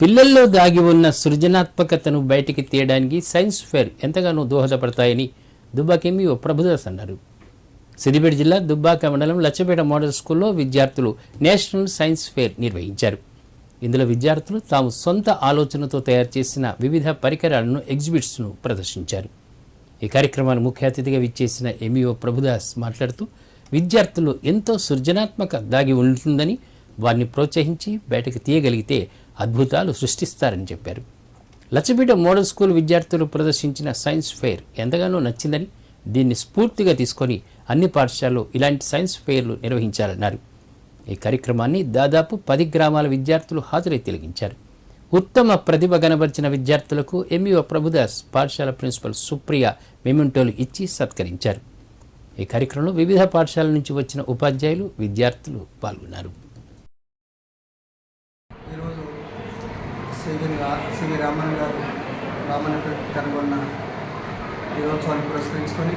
పిల్లల్లో దాగి ఉన్న సృజనాత్మకతను బయటికి తీయడానికి సైన్స్ ఫేర్ ఎంతగానో దోహదపడతాయని దుబ్బాక ఎంఈఓ ప్రభుదాస్ అన్నారు. సిద్దిపేట జిల్లా దుబ్బాక మండలం లచ్చపేట మోడల్ స్కూల్లో విద్యార్థులు నేషనల్ సైన్స్ ఫేర్ నిర్వహించారు. ఇందులో విద్యార్థులు తాము సొంత ఆలోచనతో తయారు చేసిన వివిధ పరికరాలను ఎగ్జిబిట్స్ను ప్రదర్శించారు. ఈ కార్యక్రమాన్ని ముఖ్య అతిథిగా విచ్చేసిన ఎంఈఓ ప్రభుదాస్ మాట్లాడుతూ విద్యార్థులు ఎంతో సృజనాత్మక దాగి ఉంటుందని వారిని ప్రోత్సహించి బయటకు తీయగలిగితే అద్భుతాలు సృష్టిస్తారని చెప్పారు. లచ్చపేట మోడల్ స్కూల్ విద్యార్థులు ప్రదర్శించిన సైన్స్ ఫెయిర్ ఎంతగానో నచ్చిందని దీన్ని స్ఫూర్తిగా తీసుకొని అన్ని పాఠశాలలు ఇలాంటి సైన్స్ ఫెయిర్లు నిర్వహించాలన్నారు. ఈ కార్యక్రమాన్ని దాదాపు పది గ్రామాల విద్యార్థులు హాజరై తిలగించారు ఉత్తమ ప్రతిభ కనబరిచిన విద్యార్థులకు ఎంఈఓ ప్రభుదాస్ పాఠశాల ప్రిన్సిపల్ సుప్రియ మెమెంటోలు ఇచ్చి సత్కరించారు. ఈ కార్యక్రమంలో వివిధ పాఠశాలల నుంచి వచ్చిన ఉపాధ్యాయులు విద్యార్థులు పాల్గొన్నారు. సివి రా- సివి రామన్ గారు రామన్ కనుగొన్న దినోత్సవాన్ని పురస్కరించుకొని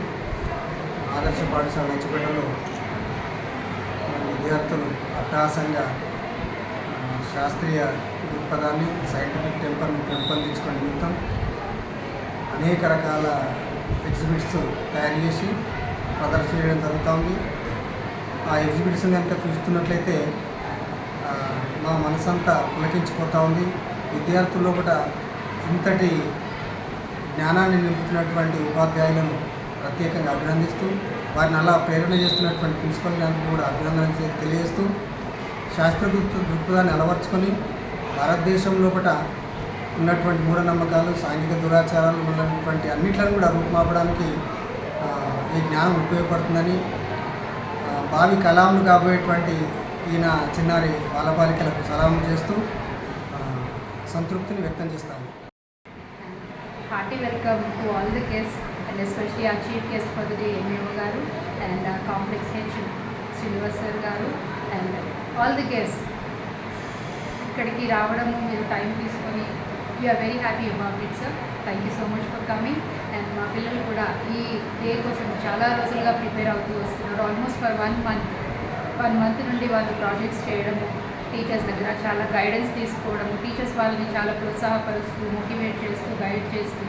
ఆదర్శ పాఠశాల నచ్చిపెట్టలో విద్యార్థులు అట్టహాసంగా శాస్త్రీయ దృక్పథాన్ని సైంటిఫిక్ టెంపర్ని పెంపొందించుకునే నిమిత్తం అనేక రకాల ఎగ్జిబిట్స్ తయారు చేసి ప్రదర్శన చేయడం జరుగుతూ ఉంది. ఆ ఎగ్జిబిట్స్ కనుక చూస్తున్నట్లయితే మా మనసంతా పులకించిపోతూ ఉంది. విద్యార్థుల్లో కూడా ఇంతటి జ్ఞానాన్ని నింపుతున్నటువంటి ఉపాధ్యాయులను ప్రత్యేకంగా అభినందిస్తూ వారిని అలా ప్రేరణ చేస్తున్నటువంటి ప్రిన్సిపల్ గారికి కూడా అభినందన తెలియజేస్తూ శాస్త్ర దృక్పథాన్ని అలవర్చుకొని భారతదేశం లోపల ఉన్నటువంటి మూఢనమ్మకాలు సాంఘిక దురాచారాలు ఉన్నటువంటి అన్నిట్లను కూడా రూపుమాపడానికి ఈ జ్ఞానం ఉపయోగపడుతుందని భావి కళాములు కాబోయేటువంటి ఈయన చిన్నారి బాలబాలికలకు సలాం చేస్తూ సంతృప్తిని వ్యక్తం చేస్తాను hearty welcome to all the guest and especially ah chief guest for the day MEO గారు and our complex head Srinivas sir Garu and all ఇక్కడికి రావడము మీరు టైం తీసుకొని we're very happy about it sir thank you so much for coming and మా పిల్లలు కూడా ఈ day కోసం చాలా రోజులుగా ప్రిపేర్ అవుతూ వస్తున్నారు. Almost for one month one month నుండి వాళ్ళు ప్రాజెక్ట్స్ చేయడము టీచర్స్ దగ్గర చాలా గైడెన్స్ తీసుకోవడం టీచర్స్ వాళ్ళని చాలా ప్రోత్సాహపరుస్తూ మోటివేట్ చేస్తూ గైడ్ చేస్తూ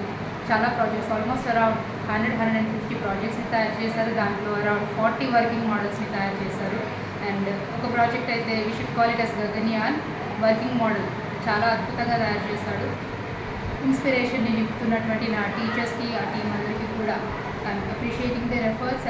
చాలా projects almost around hundred hundred and fifty ప్రాజెక్ట్స్ని తయారు చేశారు. దాంట్లో అరౌండ్ ఫార్టీ వర్కింగ్ మోడల్స్ని తయారు చేశారు. అండ్ ఒక ప్రాజెక్ట్ అయితే we should call it as Gaganyaan working model చాలా అద్భుతంగా తయారు చేశాడు. ఇన్స్పిరేషన్ని నింపుతున్నటువంటి నా టీచర్స్కి ఆ టీం అందరికీ కూడా ఐఎమ్ అప్రిషియేటింగ్ దేర్ ఎఫర్ట్స్